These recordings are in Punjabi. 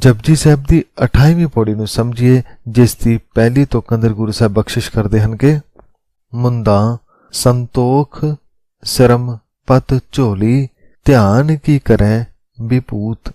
ਜਪਜੀ ਸਾਹਿਬ ਦੀ 28ਵੀਂ ਪੌੜੀ ਨੂੰ ਸਮਝੀਏ, ਜਿਸ ਦੀ ਪਹਿਲੀ ਤੋਂ ਅੰਦਰ ਗੁਰੂ ਸਾਹਿਬ ਬਖਸ਼ਿਸ਼ ਕਰਦੇ ਹਨ ਕਿ ਮੁੰਦਾ, ਸੰਤੋਖ, ਸ਼ਰਮ, ਪਤ, ਝੋਲੀ, ਧਿਆਨ ਕੀ ਕਰੈ ਵਿਪੂਤ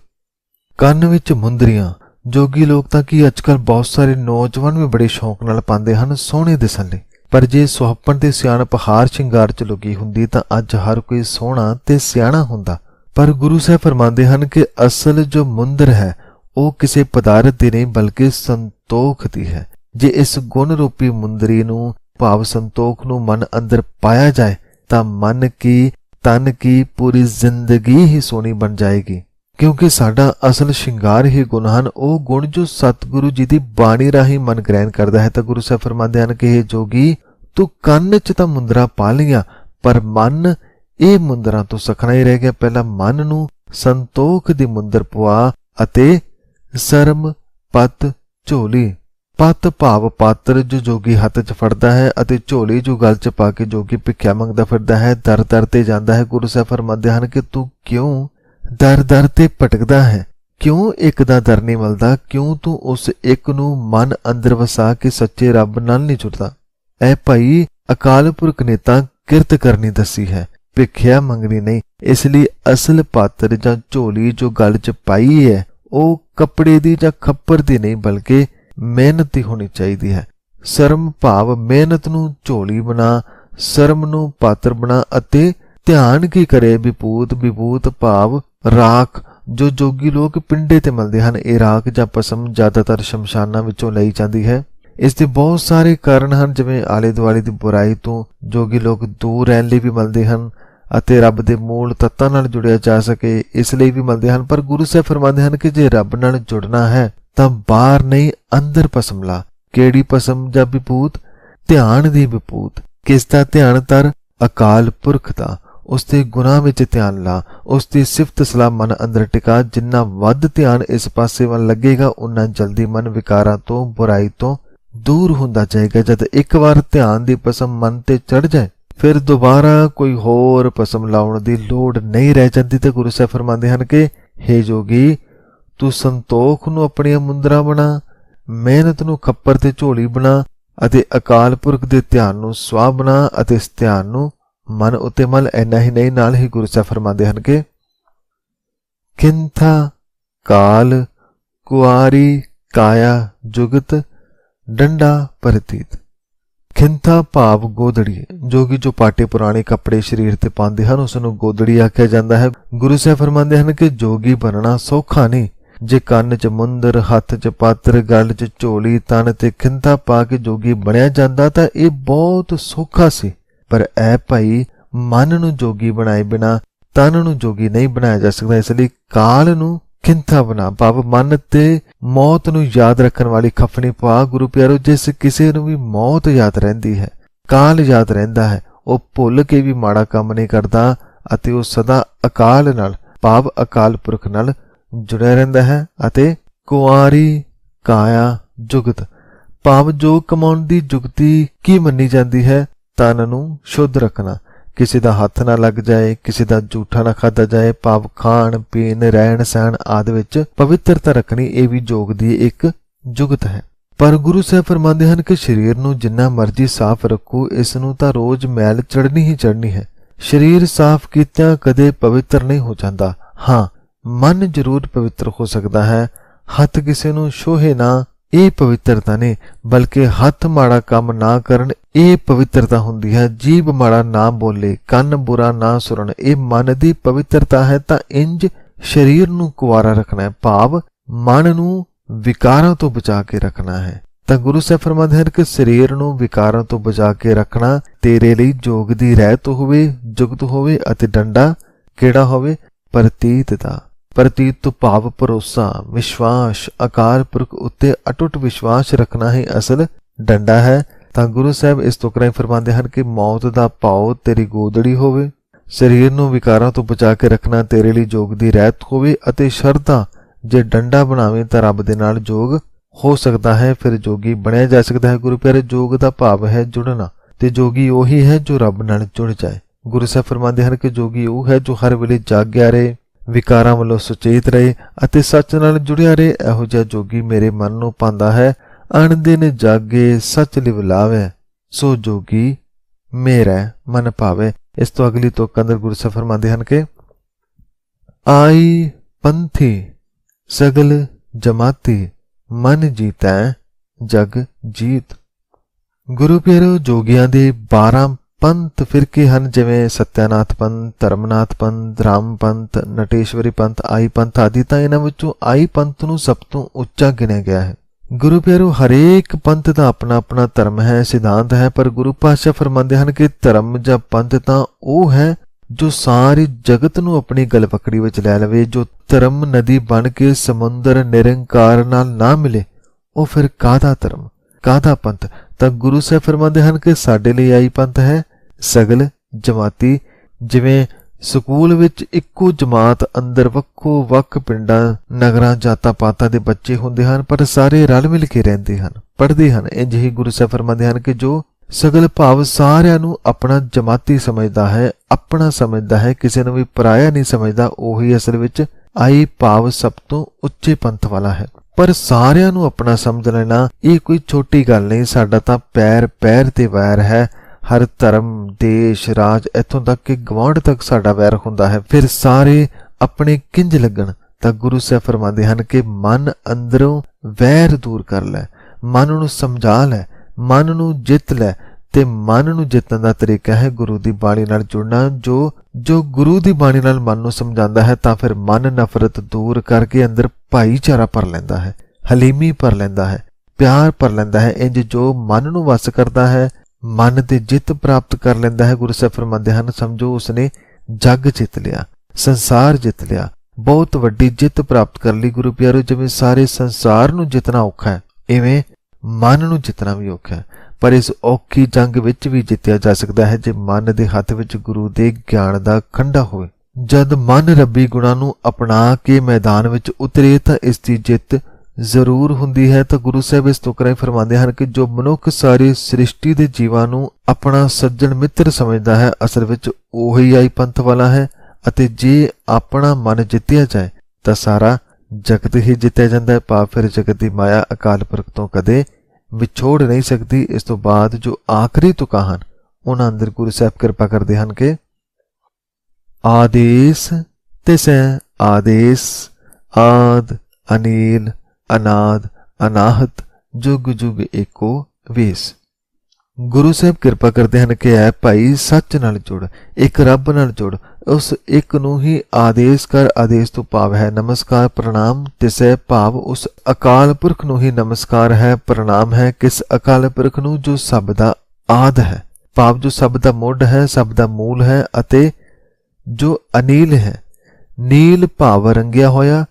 ਕੰਨ ਵਿੱਚ ਮੁੰਦਰੀਆਂ, ਜੋਗੀ ਲੋਕ ਤਾਂ ਕੀ ਅੱਜਕੱਲ ਬਹੁਤ ਸਾਰੇ ਨੌਜਵਾਨ ਵੀ ਬੜੇ ਸ਼ੌਂਕ ਨਾਲ ਪਾਉਂਦੇ ਹਨ ਸੋਹਣੇ ਦਿਸਣ ਲਈ ਪਰ ਜੇ ਸੁਹੱਪਣ ਤੇ ਸਿਆਣਪ ਹਾਰ ਸ਼ਿੰਗਾਰ ਚ ਲੁਕੀ ਹੁੰਦੀ ਤਾਂ ਅੱਜ ਹਰ ਕੋਈ ਸੋਹਣਾ ਤੇ ਸਿਆਣਾ ਹੁੰਦਾ। ਪਰ ਗੁਰੂ ਸਾਹਿਬ ਫਰਮਾਉਂਦੇ ਹਨ ਕਿ ਅਸਲ ਜੋ ਮੁੰਦਰ ਹੈ ਉਹ ਕਿਸੇ ਪਦਾਰਥ ਦੀ ਨਹੀਂ, ਬਲਕਿ ਸੰਤੋਖ ਦੀ ਹੈ। ਜੇ ਇਸ ਗੁਣ ਰੂਪੀ ਮੁੰਦਰੀ ਨੂੰ ਭਾਵ ਸੰਤੋਖ ਨੂੰ ਮਨ ਅੰਦਰ ਪਾਇਆ ਜਾਏ, ਤਾਂ ਮਨ ਕੀ, ਤਨ ਕੀ ਪੂਰੀ ਜ਼ਿੰਦਗੀ ਹੀ ਸੋਹਣੀ ਬਣ ਜਾਏਗੀ। ਕਿਉਂਕਿ ਸਾਡਾ ਅਸਲ ਸ਼ਿੰਗਾਰ ਹੀ ਗੁਣ ਹਨ। ਉਹ ਗੁਣ ਜੋ ਸਤਿਗੁਰੂ ਜੀ ਦੀ ਬਾਣੀ ਰਾਹੀਂ ਮਨ ਗ੍ਰਹਿਣ ਕਰਦਾ ਹੈ। ਤਾਂ ਗੁਰੂ ਸਾਹਿਬ ਫਰਮਾਉਂਦੇ ਹਨ ਕਿ ਇਹ ਜੋਗੀ, ਤੂੰ ਕੰਨ 'ਚ ਤਾਂ ਮੁੰਦਰਾ ਪਾ ਲਈਆਂ, ਪਰ ਮਨ ਇਹ ਮੁੰਦਰਾ ਤੋਂ ਸਖਣਾ ਹੀ ਰਹਿ ਗਿਆ। ਪਹਿਲਾਂ ਮਨ ਨੂੰ ਸੰਤੋਖ ਦੀ ਮੁੰਦਰ ਪਵਾ ਅਤੇ ਸਰਮ, ਪਤ, ਝੋਲੀ। ਪਤ ਭਾਵ ਪਾਤਰ ਜੋ ਜੋਗੀ ਹੱਥ 'ਚ ਫੜਦਾ ਹੈ ਅਤੇ ਝੋਲੀ ਜੋ ਗਲ 'ਚ ਪਾ ਕੇ ਜੋਗੀ ਭਿੱਖਿਆ ਮੰਗਦਾ ਫਿਰਦਾ ਹੈ, ਦਰ ਦਰ ਤੇ ਜਾਂਦਾ ਹੈ। ਗੁਰੂ ਸਾਹਿਬ ਫਰਮਾਉਂਦੇ ਹਨ ਕਿ ਤੂੰ ਕਿਉਂ ਦਰ ਦਰ ਤੇ ਭਟਕਦਾ ਹੈ? ਕਿਉਂ ਇੱਕ ਦਾ ਦਰ ਨਹੀਂ ਮਿਲਦਾ? ਕਿਉਂ ਤੂੰ ਉਸ ਇੱਕ ਨੂੰ ਮਨ ਅੰਦਰ ਵਸਾ ਕੇ ਸੱਚੇ ਰੱਬ ਨਾਲ ਨਹੀਂ ਜੁੜਦਾ? ਐ ਭਾਈ, ਅਕਾਲ ਪੁਰਖ ਨੇ ਤਾਂ ਕਿਰਤ ਕਰਨੀ ਦੱਸੀ ਹੈ, ਭਿੱਖਿਆ ਮੰਗਣੀ ਨਹੀਂ। ਇਸ ਲਈ ਅਸਲ ਪਾਤਰ ਜਾਂ ਝੋਲੀ ਜੋ ਗਲ 'ਚ ਪਾਈ ਹੈ ਉਹ ਕੱਪੜੇ ਦੀ ਜਾਂ ਖੱਪਰ ਦੀ ਨਹੀਂ, ਬਲਕਿ ਮਿਹਨਤ ਦੀ ਹੋਣੀ ਚਾਹੀਦੀ ਹੈ। ਸ਼ਰਮ ਭਾਵ ਮਿਹਨਤ ਨੂੰ ਝੋਲੀ ਬਣਾ, ਸ਼ਰਮ ਨੂੰ ਪਾਤਰ ਬਣਾ ਅਤੇ ਧਿਆਨ ਕੀ ਕਰੇ? ਵਿਪੂਤ ਵਿਭੂਤ ਭਾਵ ਰਾਖ, ਜੋ ਜੋਗੀ ਲੋਕ ਪਿੰਡੇ ਤੇ ਮਿਲਦੇ ਹਨ। ਇਹ ਰਾਖ ਜਾਂ ਪਸਮ ਜ਼ਿਆਦਾਤਰ ਸ਼ਮਸ਼ਾਨਾਂ ਵਿੱਚੋਂ ਲਈ ਜਾਂਦੀ ਹੈ। ਇਸ ਦੇ ਬਹੁਤ ਸਾਰੇ ਕਾਰਨ ਹਨ, ਜਿਵੇਂ ਆਲੇ ਦੁਆਲੇ ਦੀ ਬੁਰਾਈ ਤੋਂ ਜੋਗੀ ਲੋਕ ਦੂਰ ਰਹਿਣ ਲਈ ਵੀ ਮਿਲਦੇ ਹਨ ਅਤੇ ਰੱਬ ਦੇ ਮੂਲ ਤੱਤਾਂ ਨਾਲ ਜੁੜਿਆ ਜਾ ਸਕੇ, ਇਸ ਲਈ ਵੀ ਮੰਨਦੇ ਹਨ, ਪਰ ਗੁਰੂ ਸਾਹਿਬ ਫਰਮਾਉਂਦੇ ਹਨ ਕਿ ਜੇ ਰੱਬ ਨਾਲ ਜੁੜਨਾ ਹੈ, ਤਾਂ ਬਾਹਰ ਨਹੀਂ, ਅੰਦਰ ਪਸਮ ਲਾ। ਕਿਹੜੀ ਪਸਮ ਜਾਂ ਵਿਪੂਤ ਧਿਆਨ ਦੀ ਵਿਪੂਤ ਕਿਸ ਦਾ ਧਿਆਨ ਤਰ? ਅਕਾਲ ਪੁਰਖ ਦਾ। ਉਸ ਦੇ ਗੁਨਾਹ ਵਿੱਚ ਧਿਆਨ ਲਾ। ਉਸ ਦੀ ਸਿਫਤ ਸਲਾਹ ਮਨ ਅੰਦਰ ਟਿਕਾ। ਜਿੰਨਾ ਵੱਧ ਧਿਆਨ ਇਸ ਪਾਸੇ ਵੱਲ ਲੱਗੇਗਾ ਉਨਾ ਜਲਦੀ ਮਨ ਵਿਕਾਰਾਂ ਤੋਂ, ਬੁਰਾਈ ਤੋਂ ਦੂਰ ਹੁੰਦਾ ਜਾਏਗਾ। ਜਦ ਇੱਕ ਵਾਰ ਧਿਆਨ ਦੀ ਪਸਮ ਮਨ ਤੇ ਚੜ ਜਾਏ ਫਿਰ ਦੁਬਾਰਾ ਕੋਈ ਹੋਰ ਪਸਮ ਲਾਉਣ ਦੀ ਲੋੜ ਨਹੀਂ ਰਹਿ ਜਾਂਦੀ ਤੇ ਗੁਰੂ ਸਾਹਿਬ ਫਰਮਾਉਂਦੇ ਹਨ ਕਿ हे ਜੋਗੀ, ਤੂੰ ਸੰਤੋਖ ਨੂੰ ਆਪਣੀਆਂ ਮੁੰਦਰਾ ਬਣਾ, ਮਿਹਨਤ ਨੂੰ ਖੱਪਰ ਤੇ ਝੋਲੀ ਬਣਾ ਅਤੇ ਅਕਾਲ ਪੁਰਖ ਦੇ ਧਿਆਨ ਨੂੰ ਸਵਾ ਬਣਾ ਅਤੇ ਇਸ ਧਿਆਨ ਨੂੰ ਮਨ ਉਤੇ ਮਲ ਐਨਾ ਹੀ ਨਹੀਂ, ਨਾਲ ਹੀ ਗੁਰੂ ਸਾਹਿਬ ਫਰਮਾਉਂਦੇ ਹਨ ਕਿ, ਕਿੰਥਾ ਕਾਲ ਕੁਆਰੀ ਕਾਇਆ ਜੁਗਤ ਡੰਡਾ ਪ੍ਰਤੀਤ। ਖਿੰਥਾ ਭਾਵ ਗੋਦੜੀ, ਜੋ ਕਿ ਜੋ ਪਾਟੇ ਪੁਰਾਣੇ ਕੱਪੜੇ ਸਰੀਰ ਤੇ ਪਾਉਂਦੇ ਹਨ, ਉਸ ਨੂੰ ਗੋਦੜੀ ਆਖਿਆ ਜਾਂਦਾ ਹੈ। ਗੁਰੂ ਸਾਹਿਬ ਫਰਮਾਉਂਦੇ ਹਨ ਕਿ ਜੋਗੀ ਬਣਨਾ ਸੌਖਾ ਨਹੀਂ। ਜੇ ਕੰਨ 'ਚ ਮੁੰਦਰ, ਹੱਥ 'ਚ ਪਾਤਰ, ਗਲ 'ਚ ਝੋਲੀ, ਤਨ ਤੇ ਖਿੰਥਾ ਪਾ ਕੇ ਜੋਗੀ ਬਣਿਆ ਜਾਂਦਾ, ਤਾਂ ਇਹ ਬਹੁਤ ਸੌਖਾ ਸੀ। ਪਰ ਐ ਭਾਈ, ਮਨ ਨੂੰ ਜੋਗੀ ਬਣਾਏ ਬਿਨਾ, ਤਨ ਨੂੰ ਜੋਗੀ ਨਹੀਂ ਬਣਾਇਆ ਜਾ ਸਕਦਾ, ਇਸ ਲਈ ਕਾਲ ਨੂੰ ਖਿੰਥਾ ਬਣਾ। ਭਾਵ ਮਨ ਤੇ ਮੌਤ ਨੂੰ ਯਾਦ ਰੱਖਣ ਵਾਲੀ ਖਫਣੀ ਪਾ ਗੁਰੂ ਪਿਆਰੋ, ਜਿਸ ਕਿਸੇ ਨੂੰ ਵੀ ਮੌਤ ਯਾਦ ਰਹਿੰਦੀ ਹੈ, ਕਾਲ ਯਾਦ ਰਹਿੰਦਾ ਹੈ, ਉਹ ਭੁੱਲ ਕੇ ਵੀ ਮਾੜਾ ਕੰਮ ਨਹੀਂ ਕਰਦਾ ਅਤੇ ਉਹ ਸਦਾ ਅਕਾਲ ਨਾਲ, ਭਾਵ ਅਕਾਲ ਪੁਰਖ ਨਾਲ ਜੁੜਿਆ ਰਹਿੰਦਾ ਹੈ ਅਤੇ ਕੁਆਰੀ ਕਾਇਆ ਜੁਗਤ, ਭਾਵ ਜੋ ਕਮਾਉਣ ਦੀ ਜੁਗਤੀ ਕੀ ਮੰਨੀ ਜਾਂਦੀ ਹੈ ਤਨ ਨੂੰ ਸ਼ੁੱਧ ਰੱਖਣਾ। ਕਿਸੇ ਦਾ ਹੱਥ ਨਾ ਲੱਗ ਜਾਏ, ਕਿਸੇ ਦਾ ਝੂਠਾ ਨਾ ਖਾਦਾ ਜਾਏ, ਭਾਵ ਖਾਣ, ਪੀਣ, ਰਹਿਣ, ਸਹਿਣ ਆਦਿ ਵਿੱਚ ਪਵਿੱਤਰਤਾ ਰੱਖਣੀ ਇਹ ਵੀ ਜੋਗ ਦੀ ਇੱਕ ਜੁਗਤ ਹੈ। ਪਰ ਗੁਰੂ ਸਾਹਿਬ ਫਰਮਾਉਂਦੇ ਹਨ ਕਿ ਸਰੀਰ ਨੂੰ ਜਿੰਨਾ ਮਰਜ਼ੀ ਸਾਫ਼ ਰੱਖੋ, ਇਸ ਨੂੰ ਤਾਂ ਰੋਜ਼ ਮੈਲ ਚੜਨੀ ਹੀ ਚੜਨੀ ਹੈ। ਸਰੀਰ ਸਾਫ਼ ਕੀਤਿਆਂ ਕਦੇ ਪਵਿੱਤਰ ਨਹੀਂ ਹੋ ਜਾਂਦਾ। ਹਾਂ, ਮਨ ਜ਼ਰੂਰ ਪਵਿੱਤਰ ਹੋ ਸਕਦਾ ਹੈ। ਹੱਥ ਕਿਸੇ ਨੂੰ ਛੋਹੇ ਨਾ ਇਹ ਪਵਿੱਤਰਤਾ ਨੇ, ਬਲਕਿ ਹੱਥ ਮਾੜਾ ਕੰਮ ਨਾ ਕਰਨ, ਇਹ ਪਵਿੱਤਰਤਾ ਹੁੰਦੀ ਹੈ। ਜੀਬ ਮਾੜਾ ਨਾ ਬੋਲੇ, ਕੰਨ ਬੁਰਾ ਨਾ ਸੁਣਨ, ਇਹ ਮਨ ਦੀ ਪਵਿੱਤਰਤਾ ਹੈ, ਤਾਂ ਇੰਜ ਸਰੀਰ ਨੂੰ ਕੁਵਾਰਾ ਰੱਖਣਾ ਹੈ, ਭਾਵ ਮਨ ਨੂੰ ਵਿਕਾਰਾਂ ਤੋਂ ਬਚਾ ਕੇ ਰੱਖਣਾ ਹੈ। ਤਾਂ ਗੁਰੂ ਸਾਹਿਬ ਫਰਮਾਉਂਦੇ ਹਨ ਕਿ ਸਰੀਰ ਨੂੰ ਵਿਕਾਰਾਂ ਤੋਂ ਬਚਾ ਕੇ ਰੱਖਣਾ, ਤੇਰੇ ਲਈ ਜੋਗ ਦੀ ਰਹਿਤ ਹੋਵੇ, ਜੁਗਤ ਹੋਵੇ ਅਤੇ ਡੰਡਾ ਕਿਹੜਾ ਹੋਵੇ? ਪ੍ਰਤੀਤ ਦਾ। ਪ੍ਰਤੀਤ ਤੋਂ ਭਾਵ ਭਰੋਸਾ, ਵਿਸ਼ਵਾਸ, ਅਕਾਲ ਪੁਰਖ ਉੱਤੇ ਅਟੁੱਟ ਵਿਸ਼ਵਾਸ ਰੱਖਣਾ ਹੀ ਅਸਲ ਡੰਡਾ ਹੈ। ਤਾਂ ਗੁਰੂ ਸਾਹਿਬ ਇਸ ਤੋਂ ਕਰਾਈ ਫਰਮਾਉਂਦੇ ਹਨ ਕਿ ਮੌਤ ਦਾ ਭਾਉ ਤੇਰੀ ਗੋਦੜੀ ਹੋਵੇ, ਸਰੀਰ ਨੂੰ ਵਿਕਾਰਾਂ ਤੋਂ ਬਚਾ ਕੇ ਰੱਖਣਾ ਤੇਰੇ ਲਈ ਜੋਗ ਦੀ ਰਹਿਤ ਹੋਵੇ ਅਤੇ ਸ਼ਰਧਾ ਜੇ ਡੰਡਾ ਬਣਾਵੇ ਤਾਂ ਰੱਬ ਦੇ ਨਾਲ ਜੋਗ ਹੋ ਸਕਦਾ ਹੈ, ਫਿਰ ਜੋਗੀ ਬਣਿਆ ਜਾ ਸਕਦਾ ਹੈ। ਗੁਰੂ ਪਿਆਰੇ, ਜੋਗ ਦਾ ਭਾਵ ਹੈ ਜੁੜਨਾ ਤੇ ਜੋਗੀ ਉਹੀ ਹੈ ਜੋ ਰੱਬ ਨਾਲ ਜੁੜ ਜਾਏ। ਗੁਰੂ ਸਾਹਿਬ ਫਰਮਾਉਂਦੇ ਹਨ ਕਿ ਜੋਗੀ ਉਹ ਹੈ ਜੋ ਹਰ ਵੇਲੇ ਜਾਗਿਆ ਰਹੇ। ਵਿਕਾਰਾਂ ਵੱਲੋਂ ਸੁਚੇਤ ਰਹੇ ਅਤੇ ਸੱਚ ਨਾਲ ਜੁੜਿਆ ਰਹੇ, ਇਹੋ ਜਿਹਾ ਜੋਗੀ ਮੇਰੇ ਮਨ ਨੂੰ ਪਾਉਂਦਾ ਹੈ। ਅਣਦਿਨ ਜਾਗੇ ਸੱਚ ਲਿਵ ਲਾਵੇ, ਸੋ ਜੋਗੀ ਮੇਰਾ ਮਨ ਭਾਵੇ। ਇਸ ਤੋਂ ਅਗਲੀ ਤੋਂ ਕੰਦਰ ਗੁਰੂ ਸਾਹਿਬ ਫਰਮਾਉਂਦੇ ਹਨ ਕਿ, ਆਈ ਪੰਥੀ ਸਗਲ ਜਮਾਤੀ, ਮਨ ਜੀਤੈ ਜਗ ਜੀਤ। ਗੁਰੂ ਪਿਆਰੋ, ਜੋਗੀਆਂ ਦੇ 12 ਪੰਥ ਫਿਰਕੇ ਹਨ? ਜਿਵੇਂ ਸਤਿਆਨਾਥ ਪੰਥ, ਧਰਮਨਾਥ ਪੰਥ, ਰਾਮ ਪੰਥ, ਨਟੇਸ਼ਵਰੀ ਪੰਥ, ਆਈ ਪੰਥ ਆਦਿ ਤਾਂ ਇਹਨਾਂ ਵਿੱਚੋਂ ਆਈ ਪੰਥ ਨੂੰ ਸਭ ਤੋਂ ਉੱਚਾ ਗਿਣਿਆ ਗਿਆ ਹੈ। ਗੁਰੂ ਪਿਆਰੋ, ਹਰੇਕ ਪੰਥ ਦਾ ਆਪਣਾ ਆਪਣਾ ਧਰਮ ਹੈ, ਸਿਧਾਂਤ ਹੈ, ਪਰ ਗੁਰੂ ਪਾਤਸ਼ਾਹ ਫਰਮਾਉਂਦੇ ਹਨ ਕਿ ਧਰਮ ਜਾਂ ਪੰਥ ਤਾਂ ਉਹ ਹੈ ਜੋ ਸਾਰੀ ਜਗਤ ਨੂੰ ਆਪਣੀ ਗਲਪਕੜੀ ਵਿੱਚ ਲੈ ਲਵੇ, ਜੋ ਧਰਮ ਨਦੀ ਬਣ ਕੇ ਸਮੁੰਦਰ ਨਿਰੰਕਾਰ ਨਾਲ ਨਾ ਮਿਲੇ, ਉਹ ਫਿਰ ਕਾਹਦਾ ਧਰਮ? ਕਾਹਦਾ ਪੰਥ? ਤਾਂ ਗੁਰੂ ਸਾਹਿਬ ਫਰਮਾਉਂਦੇ ਹਨ ਕਿ ਸਾਡੇ ਲਈ ਆਈ ਪੰਥ ਹੈ। ਸਗਲ, ਜਮਾਤੀ, ਜਿਵੇਂ ਸਕੂਲ ਵਿੱਚ ਇੱਕੋ ਜਮਾਤ ਅੰਦਰ ਵੱਖੋ ਵੱਖ ਪਿੰਡਾਂ, ਨਗਰਾਂ, ਜਾਤਾਂ ਪਾਤਾਂ ਦੇ ਬੱਚੇ ਹੁੰਦੇ ਹਨ, ਪਰ ਸਾਰੇ ਰਲ ਮਿਲ ਕੇ ਰਹਿੰਦੇ ਹਨ। ਪੜ੍ਹਦੇ ਹਨ। ਇੰਜ ਹੀ ਗੁਰੂ ਸਾਹਿਬ ਫਰਮਾਉਂਦੇ ਹਨ ਕਿ ਜੋ ਸਗਲ ਭਾਵ ਸਾਰਿਆਂ ਨੂੰ ਆਪਣਾ ਜਮਾਤੀ ਸਮਝਦਾ ਹੈ, ਆਪਣਾ ਸਮਝਦਾ ਹੈ, ਕਿਸੇ ਨੂੰ ਵੀ ਪਰਾਇਆ ਨਹੀਂ ਸਮਝਦਾ, ਉਹੀ ਅਸਲ ਵਿੱਚ ਆਈ ਭਾਵ ਸਭ ਤੋਂ ਉੱਚੇ ਪੰਥ ਵਾਲਾ ਹੈ। ਪਰ ਸਾਰਿਆਂ ਨੂੰ ਆਪਣਾ ਸਮਝ ਲੈਣਾ, ਇਹ ਕੋਈ ਛੋਟੀ ਗੱਲ ਨਹੀਂ, ਸਾਡਾ ਤਾਂ ਪੈਰ ਪੈਰ ਤੇ ਵੈਰ ਹੈ। ਹਰ ਧਰਮ, ਦੇਸ਼, ਰਾਜ, ਇਥੋਂ ਤੱਕ ਕਿ ਗਵਾਂਢ ਤੱਕ ਸਾਡਾ ਵੈਰ ਹੁੰਦਾ ਹੈ। ਫਿਰ ਸਾਰੇ ਆਪਣੇ ਕਿੰਜ ਲੱਗਣ? ਤਾਂ ਗੁਰੂ ਸਾਹਿਬ ਫਰਮਾਉਂਦੇ ਹਨ ਕਿ ਮਨ ਅੰਦਰੋਂ ਵੈਰ ਦੂਰ ਕਰ ਲੈ, ਮਨ ਨੂੰ ਸਮਝਾ ਲੈ, ਮਨ ਨੂੰ ਜਿੱਤ ਲੈ। ਤੇ ਮਨ ਨੂੰ ਜਿੱਤਣ ਦਾ ਤਰੀਕਾ ਹੈ ਗੁਰੂ ਦੀ ਬਾਣੀ ਨਾਲ ਜੁੜਨਾ, ਜੋ ਜੋ ਗੁਰੂ ਦੀ ਬਾਣੀ ਨਾਲ ਮਨ ਨੂੰ ਸਮਝਾਉਂਦਾ ਹੈ, ਤਾਂ ਫਿਰ ਮਨ ਨਫ਼ਰਤ ਦੂਰ ਕਰਕੇ ਅੰਦਰ ਭਾਈਚਾਰਾ ਭਰ ਲੈਂਦਾ ਹੈ, ਹਲੀਮੀ ਭਰ ਲੈਂਦਾ ਹੈ, ਪਿਆਰ ਭਰ ਲੈਂਦਾ ਹੈ। ਇੰਜ ਜੋ ਮਨ ਨੂੰ ਵਸ ਕਰਦਾ ਹੈ, ਮਨ ਤੇ ਜਿੱਤ ਪ੍ਰਾਪਤ ਕਰ ਲੈਂਦਾ ਹੈ। ਗੁਰੂ ਸਾਹਿਬ ਫਰਮਾਉਂਦੇ ਹਨ, ਸਮਝੋ ਉਸਨੇ ਜੱਗ ਜਿੱਤ ਲਿਆ, ਸੰਸਾਰ ਜਿੱਤ ਲਿਆ, ਬਹੁਤ ਵੱਡੀ ਜਿੱਤ ਪ੍ਰਾਪਤ ਕਰ ਲਈ। ਗੁਰੂ ਪਿਆਰੋ, ਜਿਵੇਂ ਸਾਰੇ ਸੰਸਾਰ ਨੂੰ ਜਿੱਤਣਾ ਔਖਾ ਹੈ ਐਵੇਂ ਮਨ ਨੂੰ ਜਿੱਤਣਾ ਵੀ ਔਖਾ ਹੈ। ਪਰ ਇਸ ਔਖੀ ਜੰਗ ਵਿੱਚ ਵੀ ਜਿੱਤਿਆ ਜਾ ਸਕਦਾ ਹੈ ਜੇ ਮਨ ਦੇ ਹੱਥ ਵਿੱਚ ਗੁਰੂ ਦੇ ਗਿਆਨ ਦਾ ਖੰਡਾ ਹੋਵੇ। ਜਦ ਮਨ ਰੱਬੀ ਗੁਣਾਂ ਨੂੰ ਅਪਣਾ ਕੇ ਮੈਦਾਨ ਵਿੱਚ ਉਤਰੇ ਤਾਂ ਇਸ ਦੀ ਜਿੱਤ ਜ਼ਰੂਰ ਹੁੰਦੀ ਹੈ। ਤਾਂ ਗੁਰੂ ਸਾਹਿਬ ਇਸ ਤੋਂ ਫਰਮਾਉਂਦੇ ਹਨ ਕਿ ਜੋ ਮਨੁੱਖ ਸਾਰੀ ਸ੍ਰਿਸ਼ਟੀ ਦੇ ਜੀਵਾਂ ਨੂੰ ਆਪਣਾ ਸੱਜਣ ਮਿੱਤਰ ਸਮਝਦਾ ਹੈ, ਅਸਲ ਵਿੱਚ ਉਹੀ ਆਈ ਪੰਥ ਵਾਲਾ ਹੈ ਅਤੇ ਜੇ ਆਪਣਾ ਮਨ ਜਿੱਤਿਆ ਜਾਏ ਤਾਂ ਸਾਰਾ ਜਗਤ ਹੀ ਜਿੱਤਿਆ ਜਾਂਦਾ ਹੈ। ਪਾ ਫਿਰ ਜਗਤ ਦੀ ਮਾਇਆ ਅਕਾਲ ਪੁਰਖ ਤੋਂ ਕਦੇ ਵਿਛੋੜ ਨਹੀਂ ਸਕਦੀ, ਇਸ ਤੋਂ ਬਾਅਦ ਜੋ ਆਖਰੀ ਤੁਕਾਂ ਹਨ, ਉਹਨਾਂ ਅੰਦਰ ਗੁਰੂ ਸਾਹਿਬ ਕਿਰਪਾ ਕਰਦੇ ਹਨ ਕਿ ਆਦੇਸ ਤਿਸੈ ਆਦੇਸ, ਆਦ, ਅਨੀਲ, ਅਨਾਦ, ਅਨਾਹਤ, ਜੁਗ ਜੁਗ ਏਕੋ ਵੇਸ। ਗੁਰੂ ਸਾਹਿਬ ਕਿਰਪਾ ਕਰਦੇ ਹਨ ਕਿ ਐ ਭਾਈ ਸੱਚ ਨਾਲ ਜੁੜ, ਇੱਕ ਰੱਬ ਨਾਲ ਜੁੜ, ਉਸ ਇੱਕ ਨੂੰ ਹੀ ਆਦੇਸ਼ ਕਰ, ਆਦੇਸ਼ ਤੋਂ ਭਾਵ ਹੈ ਨਮਸਕਾਰ, ਪ੍ਰਣਾਮ, ਤਿਸੈ ਭਾਵ, ਉਸ ਅਕਾਲ ਪੁਰਖ ਨੂੰ ਹੀ ਨਮਸਕਾਰ ਹੈ, ਪ੍ਰਣਾਮ ਹੈ, ਕਿਸ ਅਕਾਲ ਪੁਰਖ ਨੂੰ ਜੋ ਸਭ ਦਾ ਆਦ ਹੈ, ਭਾਵ ਜੋ ਸਭ ਦਾ ਮੁੱਢ ਹੈ, ਸਭ ਦਾ ਮੂਲ ਹੈ ਅਤੇ ਜੋ ਅਨੀਲ ਹੈ, ਨੀਲ ਭਾਵ ਰੰਗਿਆ ਹੋਇਆ,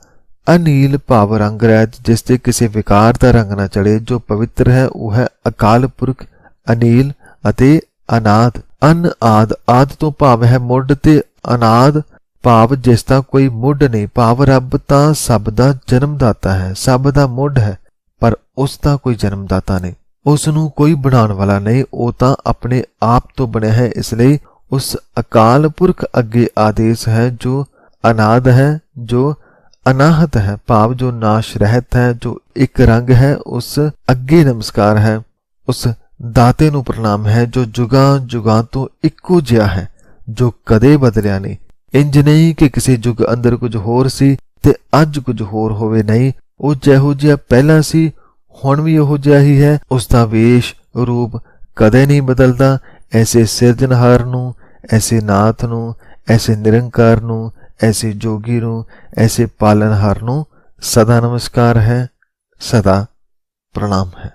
ਅਨੀਲ ਭਾਵ ਰੰਗ ਰਹਿਤ, ਜਿਸ ਤੇ ਕਿਸੇ ਵਿਕਾਰ ਦਾ ਰੰਗ ਨਾ ਚੜੇ ਜੋ ਪਵਿੱਤਰ ਹੈ, ਉਹ ਹੈ ਅਕਾਲ ਪੁਰਖ ਅਨੀਲ ਅਤੇ ਅਨਾਦ। ਅਨ ਆਦ। ਆਦ ਤੋਂ ਭਾਵ ਹੈ ਮੁੱਢ ਤੇ ਅਨਾਦ। ਭਾਵ ਜਿਸ ਦਾ ਕੋਈ ਮੁੱਢ ਨਹੀਂ। ਭਾਵ ਰੱਬ ਤਾਂ ਸਭ ਦਾ ਜਨਮਦਾਤਾ ਹੈ। ਸਭ ਦਾ ਮੁੱਢ ਹੈ, ਪਰ ਉਸ ਦਾ ਕੋਈ ਜਨਮਦਾਤਾ ਨਹੀਂ। ਉਸ ਨੂੰ ਕੋਈ ਬਣਾਉਣ ਵਾਲਾ ਨਹੀਂ। ਉਹ ਤਾਂ ਆਪਣੇ ਆਪ ਤੋਂ ਬਣਿਆ ਹੈ। ਇਸ ਲਈ ਉਸ ਅਕਾਲ ਪੁਰਖ ਅੱਗੇ ਆਦੇਸ਼ ਹੈ, ਜੋ ਅਨਾਦ ਹੈ, ਜੋ ਅਨਾਹਤ ਹੈ। ਭਾਵ ਜੋ ਨਾਸ਼ ਰਹਿਤ ਹੈ, ਜੋ ਇੱਕ ਰੰਗ ਹੈ, ਉਸ ਅੱਗੇ ਨਮਸਕਾਰ ਹੈ। ਉਸ ਦਾਤੇ ਨੂੰ ਪ੍ਰਣਾਮ ਹੈ ਜੋ ਜੁਗਾਂ ਜੁਗਾਂ ਤੋਂ ਇੱਕੋ ਜਿਹਾ ਹੈ, ਜੋ ਕਦੇ ਬਦਲਿਆ ਨਹੀਂ। ਇੰਜ ਨਹੀਂ ਕਿ ਕਿਸੇ ਯੁੱਗ ਅੰਦਰ ਕੁਝ ਹੋਰ ਸੀ ਤੇ ਅੱਜ ਕੁਝ ਹੋਰ ਹੋਵੇ ਨਹੀਂ, ਉਹ ਜਿਹੋ ਜਿਹਾ ਪਹਿਲਾਂ ਸੀ, ਹੁਣ ਵੀ ਉਹੋ ਜਿਹਾ ਹੀ ਹੈ। ਉਸ ਦਾ ਵੇਸ਼, ਰੂਪ ਕਦੇ ਨਹੀਂ ਬਦਲਦਾ। ਐਸੇ ਸਿਰਜਣਹਾਰ ਨੂੰ, ਐਸੇ ਨਾਥ ਨੂੰ, ਐਸੇ ਨਿਰੰਕਾਰ ਨੂੰ, ਐਸੇ ਜੋਗੀ ਨੂੰ, ਐਸੇ ਪਾਲਨਹਾਰ ਨੂੰ ਸਦਾ ਨਮਸਕਾਰ ਹੈ, ਸਦਾ ਪ੍ਰਣਾਮ ਹੈ।